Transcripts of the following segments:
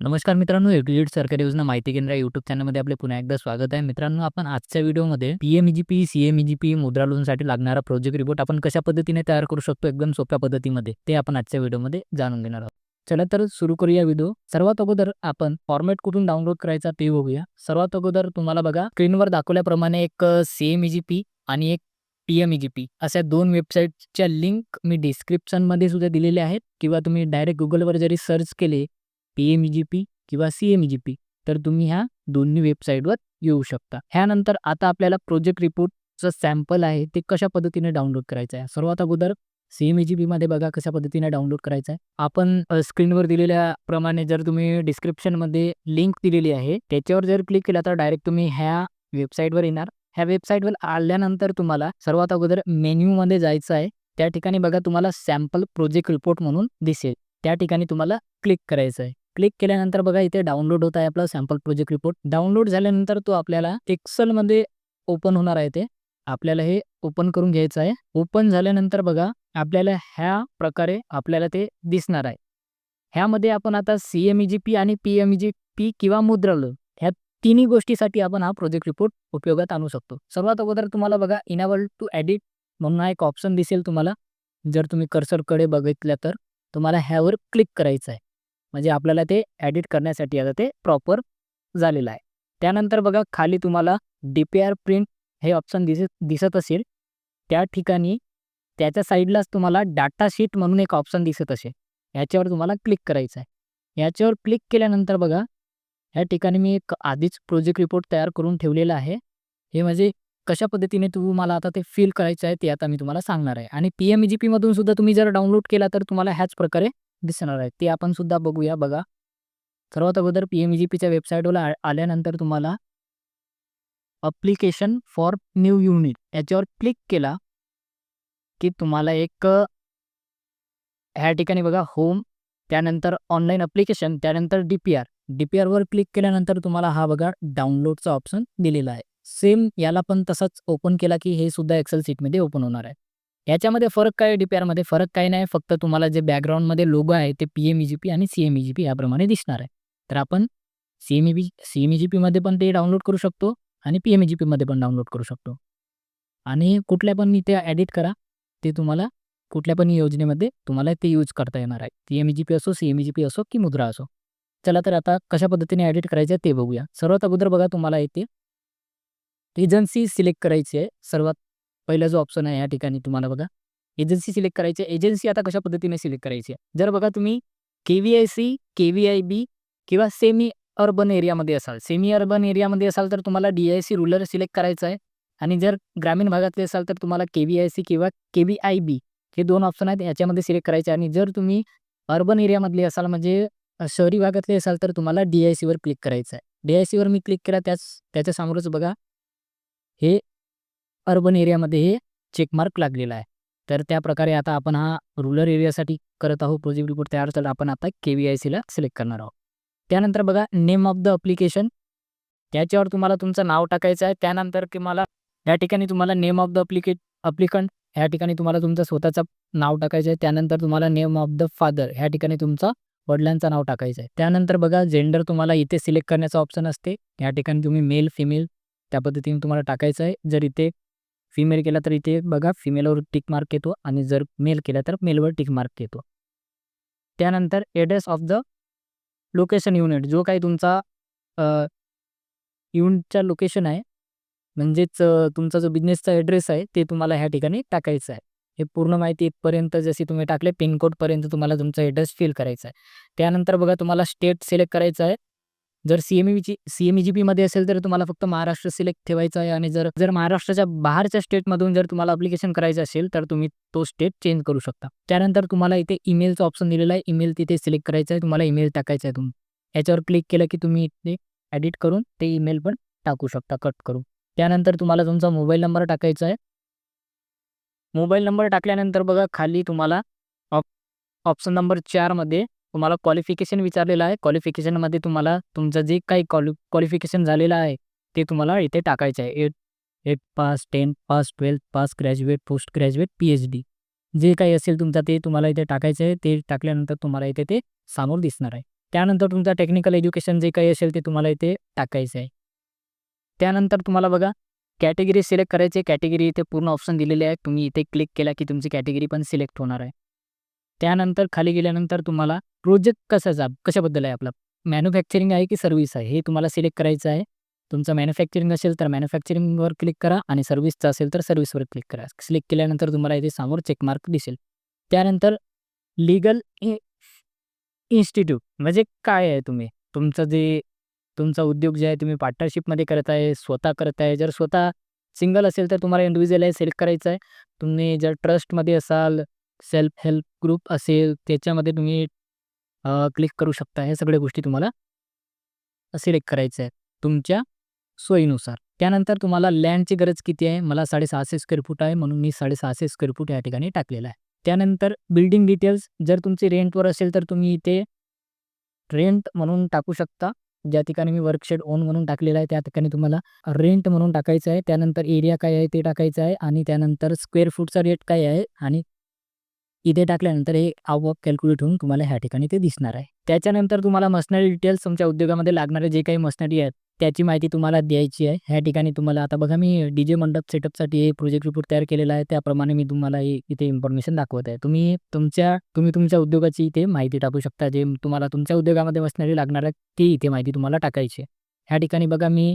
नमस्कार मित्रांनो एग्रीड सरकारी योजना माहिती केंद्र युट्यूब चॅनलमध्ये आपले पुन्हा एकदा स्वागत आहे. मित्रांनो आपण आजच्या व्हिडिओमध्ये पीएमईजीपी सीएमईजीपी मुद्रा लोनसाठी लागणारा प्रोजेक्ट रिपोर्ट आपण कशा पद्धतीने तयार करू शकतो एकदम सोप्या पद्धतीमध्ये ते आपण आजच्या व्हिडिओमध्ये जाणून घेणार आहोत. चला तर सुरू करूया व्हिडिओ. सर्वात अगोदर आपण फॉर्मॅट कुठून डाउनलोड करायचा ते बघूया. सर्वात अगोदर तुम्हाला बघा स्क्रीनवर दाखवल्याप्रमाणे एक सीएमईजीपी आणि एक पीएमईजीपी अशा दोन वेबसाईटच्या लिंक मी डिस्क्रिप्शनमध्ये सुद्धा दिलेले आहेत. किंवा तुम्ही डायरेक्ट गुगलवर जरी सर्च केले पी एम जी पी किंवा सी एम जी पी तर तुम्ही ह्या दोन्ही वेबसाईटवर येऊ शकता. ह्यानंतर आता आपल्याला प्रोजेक्ट रिपोर्टचं सॅम्पल आहे ते कशा पद्धतीने डाउनलोड करायचं आहे सर्वात अगोदर सी एम जी बघा कशा पद्धतीने डाउनलोड करायचं आहे आपण स्क्रीनवर दिलेल्या प्रमाणे जर तुम्ही डिस्क्रिप्शनमध्ये लिंक दिलेली आहे त्याच्यावर जर क्लिक केला तर डायरेक्ट तुम्ही ह्या वेबसाईटवर येणार. ह्या वेबसाईटवर आल्यानंतर तुम्हाला सर्वात अगोदर मेन्यूमध्ये जायचं आहे. त्या ठिकाणी बघा तुम्हाला सॅम्पल प्रोजेक्ट रिपोर्ट म्हणून दिसेल. त्या ठिकाणी तुम्हाला क्लिक करायचं आहे क्लिक केल्यानंतर बघा इथे डाउनलोड होत आहे आपला सॅम्पल प्रोजेक्ट रिपोर्ट. डाउनलोड झाल्यानंतर तो आपल्याला एक्सलमध्ये ओपन होणार आहे ते. आपल्याला हे ओपन करून घ्यायचं आहे. ओपन झाल्यानंतर बघा आपल्याला ह्या प्रकारे आपल्याला ते दिसणार आहे. ह्यामध्ये आपण आता C M E G P आणि P M E G P किंवा मुद्रा लोन ह्या तिन्ही गोष्टीसाठी आपण हा प्रोजेक्ट रिपोर्ट उपयोगात आणू शकतो. सर्वात अगोदर तुम्हाला बघा इनाबल टू एडिट म्हणून हा एक ऑप्शन दिसेल तुम्हाला. जर तुम्ही कर्सरकडे बघितलं तर तुम्हाला ह्यावर क्लिक करायचं आहे. म्हणजे आपल्याला ते ॲडिट करण्यासाठी आता ते प्रॉपर झालेलं आहे. त्यानंतर बघा खाली तुम्हाला डी पी आर प्रिंट हे ऑप्शन दिसत दिसत असेल. त्या ठिकाणी त्याच्या साईडलाच तुम्हाला डाटा शीट म्हणून एक ऑप्शन दिसत असेल. याच्यावर तुम्हाला क्लिक करायचं आहे. याच्यावर क्लिक केल्यानंतर बघा ह्या ठिकाणी मी एक आधीच प्रोजेक्ट रिपोर्ट तयार करून ठेवलेला आहे. हे म्हणजे कशा पद्धतीने तुम्हाला आता ते फील करायचं आहे ते आता मी तुम्हाला सांगणार आहे. आणि पी एम ई जी पीमधून सुद्धा तुम्ही जर डाउनलोड केला तर तुम्हाला ह्याच प्रकारे दिसणार आहे ते आपण सुद्धा बघूया बघा. सर्वात अगोदर पी एम जी पीच्या वेबसाईटवर आल्यानंतर तुम्हाला अप्लिकेशन फॉर न्यू युनिट याच्यावर क्लिक केला की तुम्हाला एक ह्या ठिकाणी बघा होम त्यानंतर ऑनलाईन अप्लिकेशन त्यानंतर D P R D P आरवर click केल्यानंतर तुम्हाला हा बघा डाउनलोडचा ऑप्शन दिलेला आहे. सेम याला पण तसाच ओपन केला की हे सुद्धा एक्सेल सीटमध्ये ओपन होणार आहे. याच्यामध्ये फरक काय आहे? डी पी आरमध्ये फरक काही नाही. फक्त तुम्हाला जे बॅकग्राऊंडमध्ये लोगो आहे ते P M E G P आणि C M E G P याप्रमाणे दिसणार आहे. तर आपण C M E B C M E G पीमध्ये पण ते डाउनलोड करू शकतो आणि पी एम ई जी पीमध्ये पण डाउनलोड करू शकतो. आणि कुठल्या पण इथे ॲडिट करा. ते तुम्हाला कुठल्या पण योजनेमध्ये तुम्हाला ते यूज करता येणार आहे. C M E G P असो C M E G P असो की मुद्रा असो. चला तर आता कशा पद्धतीने ॲडिट करायचं ते बघूया. सर्वात अगोदर बघा तुम्हाला इथे एजन्सी सिलेक्ट करायची आहे. सर्वात पहिला जो ऑप्शन आहे या ठिकाणी तुम्हाला बघा. एजन्सी सिलेक्ट करायची आहे. एजन्सी आता कशा पद्धतीने सिलेक्ट करायची आहे? जर बघा तुम्ही K V I C K V I B किंवा सेमी अर्बन एरियामध्ये असाल. सेमी अर्बन एरियामध्ये असाल तर तुम्हाला D I C rural select करायचं आहे. आणि जर ग्रामीण भागातले असाल तर तुम्हाला के व्ही आय सी किंवा के व्ही आय बी हे दोन ऑप्शन आहेत. याच्यामध्ये सिलेक्ट करायचे आणि जर तुम्ही अर्बन एरियामधले असाल म्हणजे शहरी भागातले असाल तर तुम्हाला डी आय सीवर क्लिक करायचं आहे. डी आय सीवर मी क्लिक केला त्याच त्याच्या समोरच बघा. हे अर्बन एरियामध्ये हे चेकमार्क लागलेला आहे. तर त्या प्रकारे आता आपण हा रुरल एरियासाठी करत आहोत. प्रोजेक्ट रिपोर्ट तयार तर आपण आता के व्ही आय सीला सिलेक्ट करणार आहोत. त्यानंतर बघा नेम ऑफ द अप्लिकेशन त्याच्यावर तुम्हाला तुमचं नाव टाकायचं आहे. त्यानंतर तुम्हाला या ठिकाणी तुम्हाला name of the applicate applicant ह्या ठिकाणी तुम्हाला तुमचं स्वतःचं नाव टाकायचं आहे. त्यानंतर तुम्हाला नेम ऑफ द फादर ह्या ठिकाणी तुमचं वडिलांचं नाव टाकायचं आहे. त्यानंतर बघा जेंडर तुम्हाला इथे सिलेक्ट करण्याचा ऑप्शन असते. या ठिकाणी तुम्ही मेल फिमेल त्या पद्धतीने तुम्हाला टाकायचं आहे. जर इथे फिमेल केला तर इथे बघा फिमेलवर टिक मार्क येतो आणि जर मेल केला तर मेलवर टिक मार्क येतो. त्यानंतर address of the location unit जो काही तुमचा युनिटचा लोकेशन आहे म्हणजेच तुमचा जो बिझनेसचा ॲड्रेस आहे ते तुम्हाला ह्या ठिकाणी टाकायचं आहे. हे पूर्ण माहिती इथपर्यंत जशी तुम्ही टाकले पिनकोडपर्यंत तुम्हाला तुमचा ॲड्रेस फिल करायचा आहे. त्यानंतर बघा तुम्हाला स्टेट सिलेक्ट करायचं आहे. जर सी एम ईची सी एम ई जी पीमध्ये असेल तर तुम्हाला फक्त महाराष्ट्र सिलेक्ट ठेवायचं आहे आणि जर जर महाराष्ट्राच्या बाहेरच्या स्टेटमधून जर तुम्हाला अप्लिकेशन करायचं असेल तर तुम्ही तो स्टेट चेंज करू शकता. त्यानंतर तुम्हाला इथे ईमेलचं ऑप्शन दिलेलं आहे. ईमेल तिथे सिलेक्ट करायचं आहे. तुम्हाला ईमेल टाकायचा आहे तुम्ही. याच्यावर क्लिक केलं की तुम्ही इथे एडिट करून ते ईमेल पण टाकू शकता कट करून. त्यानंतर तुम्हाला तुमचा मोबाईल नंबर टाकायचा आहे. मोबाईल नंबर टाकल्यानंतर बघा खाली तुम्हाला ऑप ऑप्शन नंबर चारमध्ये तुम्हाला क्वालिफिकेशन विचारलेलं आहे. क्वालिफिकेशनमध्ये तुम्हाला तुमचं जे काही क्वालि क्वालिफिकेशन झालेलं आहे ते तुम्हाला इथे टाकायचं आहे. Eight eight pass ten pass twelfth pass graduate post graduate P H D जे काही असेल तुमचं ते तुम्हाला इथे टाकायचं आहे. ते टाकल्यानंतर तुम्हाला इथे ते समोर दिसणार आहे. त्यानंतर तुमचं टेक्निकल एज्युकेशन जे काही असेल ते तुम्हाला इथे टाकायचं आहे. त्यानंतर तुम्हाला बघा कॅटेगरी सिलेक्ट करायची. कॅटेगरी इथे पूर्ण ऑप्शन दिलेले आहे. तुम्ही इथे क्लिक केला की तुमची कॅटेगरी पण सिलेक्ट होणार आहे. त्यानंतर खाली गेल्यानंतर तुम्हाला प्रोजेक्ट कशाचा कशाबद्दल आहे आपला? मॅन्युफॅक्चरिंग आहे की सर्व्हिस आहे? हे तुम्हाला सिलेक्ट करायचं आहे. तुमचं मॅन्युफॅक्चरिंग असेल तर मॅन्युफॅक्चरिंगवर क्लिक करा आणि सर्व्हिसचं असेल तर सर्व्हिसवर क्लिक करा. सिलेक्ट केल्यानंतर तुम्हाला इथे समोर चेकमार्क दिसेल. त्यानंतर लिगल इन्स्टिट्यूट म्हणजे काय आहे तुम्ही? तुमचं जे तुमचा उद्योग जे आहे तुम्ही पार्टनरशिपमध्ये करत आहे स्वतः करत आहे. जर स्वतः सिंगल असेल तर तुम्हाला इंडिव्हिज्युअल आहे सिलेक्ट करायचं आहे. तुम्ही जर ट्रस्टमध्ये असाल सेल्फ हेल्प ग्रुप असेल त्याच्यामध्ये तुम्ही क्लिक करू शकता ह्या सगळ्या गोष्टी तुम्हाला सिलेक्ट करायचं आहे तुमच्या सोयीनुसार. त्यानंतर तुम्हाला लँडची गरज किती आहे? मला साडेसहाशे स्क्वेअर फूट आहे म्हणून मी साडेसहाशे स्क्वेअर फूट या ठिकाणी टाकलेलं आहे. त्यानंतर बिल्डिंग डिटेल्स जर तुमची रेंटवर असेल तर तुम्ही इथे रेंट म्हणून टाकू शकता. ज्या ठिकाणी मी वर्कशेड ओन म्हणून टाकलेला आहे त्या ठिकाणी तुम्हाला रेंट म्हणून टाकायचं आहे. त्यानंतर एरिया काय आहे ते टाकायचं आहे आणि त्यानंतर स्क्वेअर फूटचा रेट काय आहे आणि इथे टाकल्यानंतर हे आपोआप कॅल्क्युलेट होऊन तुम्हाला ह्या ठिकाणी ते दिसणार आहे. त्याच्यानंतर तुम्हाला मशनरी डिटेल्स तुमच्या उद्योगामध्ये लागणारे जे काही मशनरी आहेत त्याची माहिती तुम्हाला द्यायची आहे. ह्या ठिकाणी तुम्हाला आता बघा मी डी जे मंडप सेटअपसाठी हे प्रोजेक्ट रिपोर्ट तयार केलेला आहे. त्याप्रमाणे मी तुम्हाला हे इथे इन्फॉर्मेशन दाखवत आहे. तुम्ही तुमच्या तुम्ही तुमच्या उद्योगाची इथे माहिती टाकू शकता. जे तुम्हाला तुमच्या उद्योगामध्ये मशनरी लागणार आहे ती इथे माहिती तुम्हाला टाकायची आहे. ह्या ठिकाणी बघा मी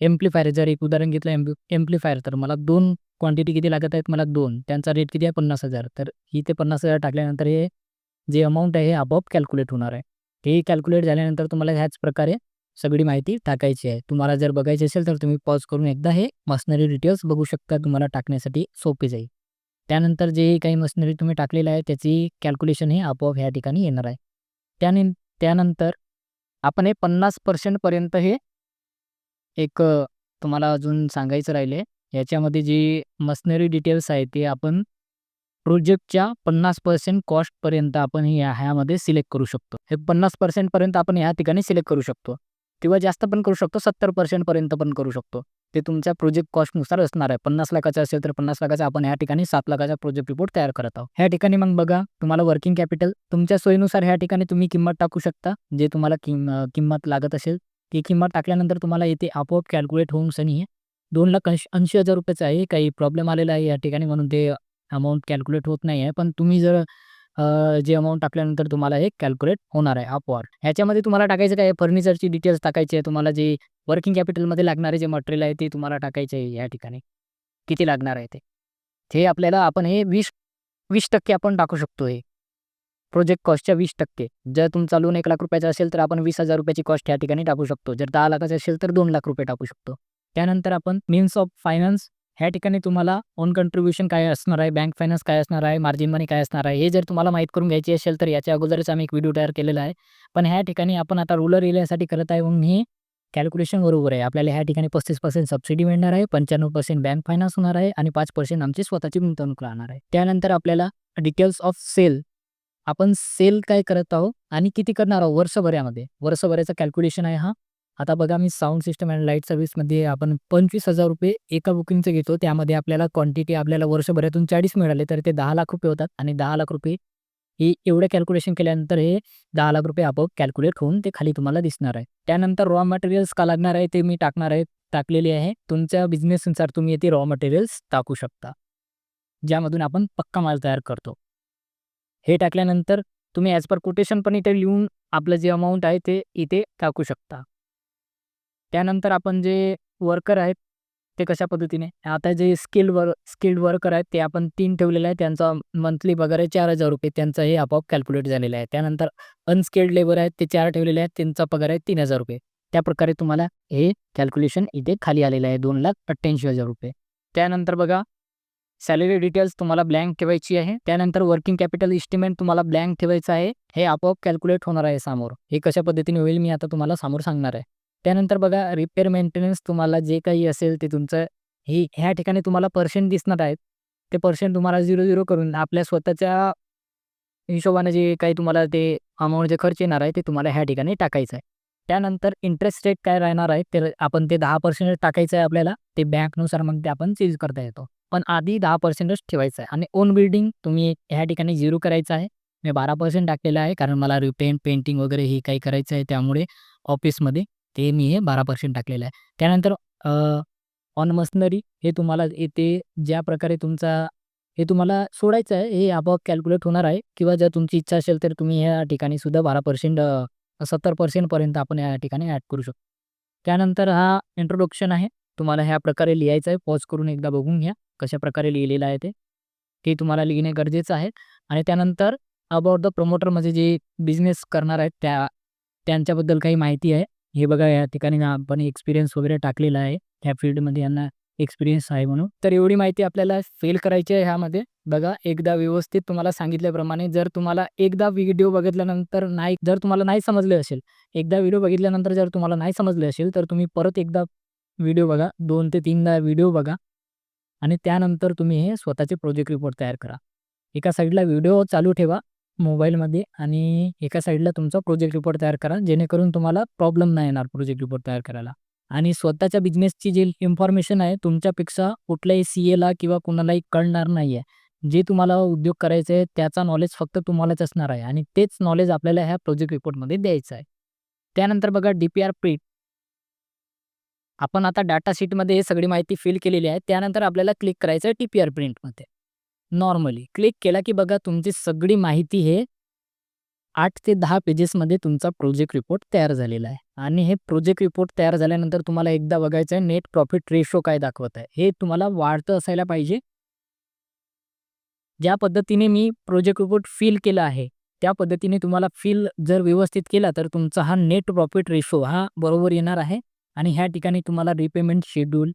एम्प्लिफायर जर एक उदाहरण घेतलं एम्प एम्प्लिफायर तर मला दोन क्वांटिटी किती लागत आहेत? मला दोन. त्यांचा रेट किती आहे? पन्नास हजार. तर ही ते पन्नास हजार टाकल्यानंतर हे जे अमाऊंट आहे हे आपोआप कॅल्क्युलेट होणार आहे. हे कॅल्क्युलेट झाल्यानंतर तुम्हाला ह्याच प्रकारे सगळी माहिती टाकायची आहे. तुम्हाला जर बघायची असेल तर तुम्ही पॉज करून एकदा हे मशनरी डिटेल्स बघू शकता. तुम्हाला टाकण्यासाठी सोपे जाईल. त्यानंतर जे काही मशनरी तुम्ही टाकलेलं आहे त्याची कॅल्क्युलेशन हे आपोआप ह्या ठिकाणी येणार आहे. त्याने त्यानंतर आपण हे पन्नास पर्सेंटपर्यंत हे एक तुम्हाला अजून सांगायचं राहिले याच्यामध्ये जी मशनरी डिटेल्स आहे ते आपण प्रोजेक्टच्या पन्नास पर्सेंट कॉस्टपर्यंत आपण ह्या ह्यामध्ये सिलेक्ट करू शकतो. हे पन्नास पर्सेंटपर्यंत आपण ह्या ठिकाणी सिलेक्ट करू शकतो. किंवा जास्त पण करू शकतो सत्तर पर्सेंटपर्यंत पण करू शकतो. ते तुमच्या प्रोजेक्ट कॉस्टनुसार असणार आहे. पन्नास लाखाचा असेल तर पन्नास लाखाचा आपण ह्या ठिकाणी सात लाखाचा प्रोजेक्ट रिपोर्ट तयार करत आहोत. ह्या ठिकाणी मग बघा तुम्हाला वर्किंग कॅपिटल तुमच्या सोयीनुसार ह्या ठिकाणी तुम्ही किंमत टाकू शकता जे तुम्हाला किं किंमत लागत असेल ती किंमत टाकल्यानंतर तुम्हाला येते आपोआप कॅल्क्युलेट होऊन सनी दोन लाख ऐंशी ऐंशी हजार रुपयाचं आहे. काही प्रॉब्लेम आलेला आहे या ठिकाणी म्हणून ते अमाऊंट कॅल्क्युलेट होत नाही आहे. पण तुम्ही जर जे अमाऊंट टाकल्यानंतर तुम्हाला हे कॅल्क्युलेट होणार आहे अपवॉर्ड ह्याच्यामध्ये तुम्हाला टाकायचं काय? फर्निचरची डिटेल्स टाकायची आहे. तुम्हाला जे वर्किंग कॅपिटलमध्ये लागणारे जे मटेरियल आहे ते तुम्हाला टाकायचे आहे या ठिकाणी. किती लागणार आहे ते? आपल्याला आपण हे वीस वीस टक्के आपण टाकू शकतो हे प्रोजेक्ट कॉस्टच्या वीस टक्के. जर तुमचा लोन एक लाख रुपयाचा असेल तर आपण वीस हजार रुपयाची कॉस्ट या ठिकाणी टाकू शकतो. जर दहा लाखाचं असेल तर दोन लाख रुपये टाकू शकतो. त्यानंतर आपण मीन्स ऑफ फायनान्स ह्या ठिकाणी तुम्हाला ओन कंट्रीब्युशन काय असणार आहे बँक फायनान्स काय असणार आहे मार्जिन मनी काय असणार आहे हे जर तुम्हाला माहीत करून घ्यायची असेल तर याच्या अगोदरच आम्ही एक व्हिडिओ तयार केलेला आहे. पण ह्या ठिकाणी आपण आता रुलर एरियासाठी करत आहे म्हणून हे कॅल्क्युलेशन बरोबर आहे. आपल्याला ह्या ठिकाणी पस्तीस पर्सेंट सबसिडी मिळणार आहे पंच्याण्णव पर्सेंट बँक फायनान्स होणार आहे आणि पाच पर्सेंट आमची स्वतःची गुंतवणूक राहणार आहे. त्यानंतर आपल्याला डिटेल्स ऑफ सेल आपण सेल काय करत आहोत आणि किती करणार आहोत वर्षभरामध्ये? वर्षभराचं कॅल्क्युलेशन आहे हा. आता बघा मी साऊंड सिस्टम अँड लाइट सर्व्हिसमध्ये आपण पंचवीस हजार रुपये एका बुकिंगचं घेतो. त्यामध्ये आपल्याला क्वांटिटी आपल्याला वर्षभरातून चाळीस मिळाले तर ते दहा लाख रुपये होतात. आणि दहा लाख रुपये हे एवढं कॅल्क्युलेशन केल्यानंतर हे दहा लाख रुपये आपोआप कॅल्क्युलेट होऊन ते खाली तुम्हाला दिसणार आहे. त्यानंतर रॉ मटेरियल्स का लागणार आहे ते मी टाकणार आहे टाकलेली आहे. तुमच्या बिझनेसनुसार तुम्ही येथे रॉ मटेरियल्स टाकू शकता ज्यामधून आपण पक्का माल तयार करतो. हे टाकल्यानंतर तुम्ही ॲज पर कोटेशन पण इथे लिहून आपलं जे अमाऊंट आहे ते इथे टाकू शकता. त्यानंतर आपण जे वर्कर आहेत ते कशा पद्धतीने? आता जे स्किल्ड वर स्किल्ड वर्कर आहेत ते आपण तीन ठेवलेले आहे त्यांचा मंथली पगार आहे चार हजार रुपये त्यांचं हे आपोआप कॅल्क्युलेट झालेलं आहे. त्यानंतर अनस्किल्ड लेबर आहेत ते चार ठेवलेले आहेत. त्यांचा पगार आहे तीन हजार रुपये. त्या प्रकारे तुम्हाला हे कॅल्क्युलेशन इथे खाली आलेलं आहे. दोन लाख अठ्ठ्याऐंशी हजार रुपये. त्यानंतर बघा सॅलरी डिटेल्स तुम्हाला ब्लँक ठेवायची आहे. त्यानंतर वर्किंग कॅपिटल इस्टिमेट तुम्हाला ब्लँक ठेवायचं आहे. हे आपोआप कॅल्क्युलेट होणार आहे समोर. हे कशा पद्धतीने होईल मी आता तुम्हाला समोर सांगणार आहे. त्यानंतर बघा रिपेअर मेंटेनन्स तुम्हाला जे काही असेल ते तुमचं हे ह्या ठिकाणी तुम्हाला पर्सेंट दिसणार आहेत. ते पर्सेंट तुम्हाला झिरो झिरो करून आपल्या स्वतःच्या हिशोबाने जे काही तुम्हाला ते अमाऊंट जे खर्च येणार आहे ते तुम्हाला ह्या ठिकाणी टाकायचं आहे. त्यानंतर इंटरेस्ट रेट काय राहणार आहे ते आपण ते दहा पर्सेंट टाकायचं आहे आपल्याला. ते बँकनुसार मग ते आपण चेंज करता येतो. पण आधी दहा पर्सेंटच ठेवायचं आहे. आणि ओन बिल्डिंग तुम्ही ह्या ठिकाणी झिरो करायचं आहे. मी बारा पर्सेंट टाकलेलं आहे. कारण मला रिपेंट पेंटिंग वगैरे हे काही करायचं आहे. त्यामुळे ऑफिसमध्ये ते मी हे बारा पर्सेंट टाकलेलं आहे. त्यानंतर ऑन मशनरी हे तुम्हाला येते ज्या प्रकारे तुमचा हे तुम्हाला सोडायचं आहे हे आपोआप कॅल्क्युलेट होणार आहे. किंवा जर तुमची इच्छा असेल तर तुम्ही ह्या ठिकाणी सुद्धा बारा पर्सेंट सत्तर पर्सेंटपर्यंत आपण या ठिकाणी ॲड करू शकतो. त्यानंतर हा इंट्रोडक्शन आहे. तुम्हाला ह्या प्रकारे लिहायचं आहे. पॉज करून एकदा बघून घ्या कशा प्रकारे लिहिलेलं आहे ते. ते तुम्हाला लिहिणे गरजेचं आहे. आणि त्यानंतर अबाउट द प्रमोटर म्हणजे जे बिझनेस करणार आहेत त्या त्यांच्याबद्दल काही माहिती आहे. हे बघा या ठिकाणी आपण एक्सपिरियन्स वगैरे टाकलेला आहे. ह्या फील्डमध्ये यांना एक्सपिरियन्स आहे म्हणून. तर एवढी माहिती आपल्याला फेल करायची आहे ह्यामध्ये. बघा एकदा व्यवस्थित तुम्हाला सांगितल्याप्रमाणे जर तुम्हाला एकदा व्हिडिओ बघितल्यानंतर नाही जर तुम्हाला नाही समजले असेल एकदा व्हिडिओ बघितल्यानंतर जर तुम्हाला नाही समजले असेल तर तुम्ही परत एकदा व्हिडिओ बघा दोन ते तीनदा व्हिडिओ बघा आणि त्यानंतर तुम्ही हे स्वतःचे प्रोजेक्ट रिपोर्ट तयार करा. एका साईडला व्हिडिओ चालू ठेवा मोबाईलमध्ये आणि एका साईडला तुमचा प्रोजेक्ट रिपोर्ट तयार करा जेणेकरून तुम्हाला प्रॉब्लेम नाही येणार प्रोजेक्ट रिपोर्ट तयार करायला. आणि स्वतःच्या बिझनेसची जी इन्फॉर्मेशन आहे तुमच्यापेक्षा कुठल्याही सी एला किंवा कुणालाही कळणार नाही आहे जे तुम्हाला उद्योग करायचे आहे त्याचा नॉलेज फक्त तुम्हालाच असणार आहे आणि तेच नॉलेज आपल्याला ह्या प्रोजेक्ट रिपोर्टमध्ये द्यायचं आहे. त्यानंतर बघा डी पी आर प्रिट. आपण आता डाटा शीटमध्ये हे सगळी माहिती फिल केलेली आहे. त्यानंतर आपल्याला क्लिक करायचं आहे टी पी आर प्रिंटमध्ये. नॉर्मली क्लिक केला की बघा तुमची सगळी माहिती हे आठ ते दहा पेजेसमध्ये तुमचा प्रोजेक्ट रिपोर्ट तयार झालेला आहे. आणि हे प्रोजेक्ट रिपोर्ट तयार झाल्यानंतर तुम्हाला एकदा बघायचं आहे नेट प्रॉफिट रेशो काय दाखवत आहे. हे तुम्हाला वाढतं असायला पाहिजे. ज्या पद्धतीने मी प्रोजेक्ट रिपोर्ट फिल केला आहे त्या पद्धतीने तुम्हाला फिल जर व्यवस्थित केला तर तुमचा हा नेट प्रॉफिट रेशो हा बरोबर येणार आहे. आणि ह्या ठिकाणी तुम्हाला रिपेमेंट शेड्यूल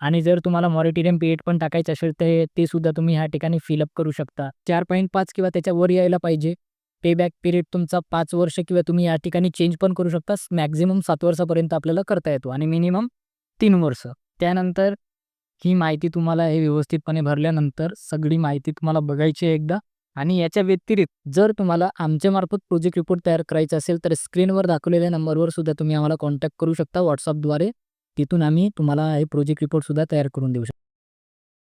आणि जर तुम्हाला मॉरिटेरियम पिरियड पण टाकायचं असेल तर ते सुद्धा तुम्ही ह्या ठिकाणी फिलअप करू शकता. चार पॉईंट पाच किंवा त्याच्यावर यायला पाहिजे. पेबॅक पिरियड तुमचा पाच वर्ष किंवा तुम्ही या ठिकाणी चेंज पण करू शकता. मॅक्झिमम सात वर्षापर्यंत आपल्याला करता येतो आणि मिनिमम तीन वर्ष. त्यानंतर ही माहिती तुम्हाला हे व्यवस्थितपणे भरल्यानंतर सगळी माहिती तुम्हाला बघायची आहे एकदा. आणि याच्या व्यतिरिक्त जर तुम्हाला आमच्यामार्फत प्रोजेक्ट रिपोर्ट तयार करायचा असेल तर स्क्रीनवर दाखवलेल्या नंबरवर सुद्धा तुम्ही आम्हाला कॉन्टॅक्ट करू शकता. व्हॉट्सअपद्वारे तिथून आम्ही तुम्हाला हे प्रोजेक्ट रिपोर्टसुद्धा तयार करून देऊ शकतो.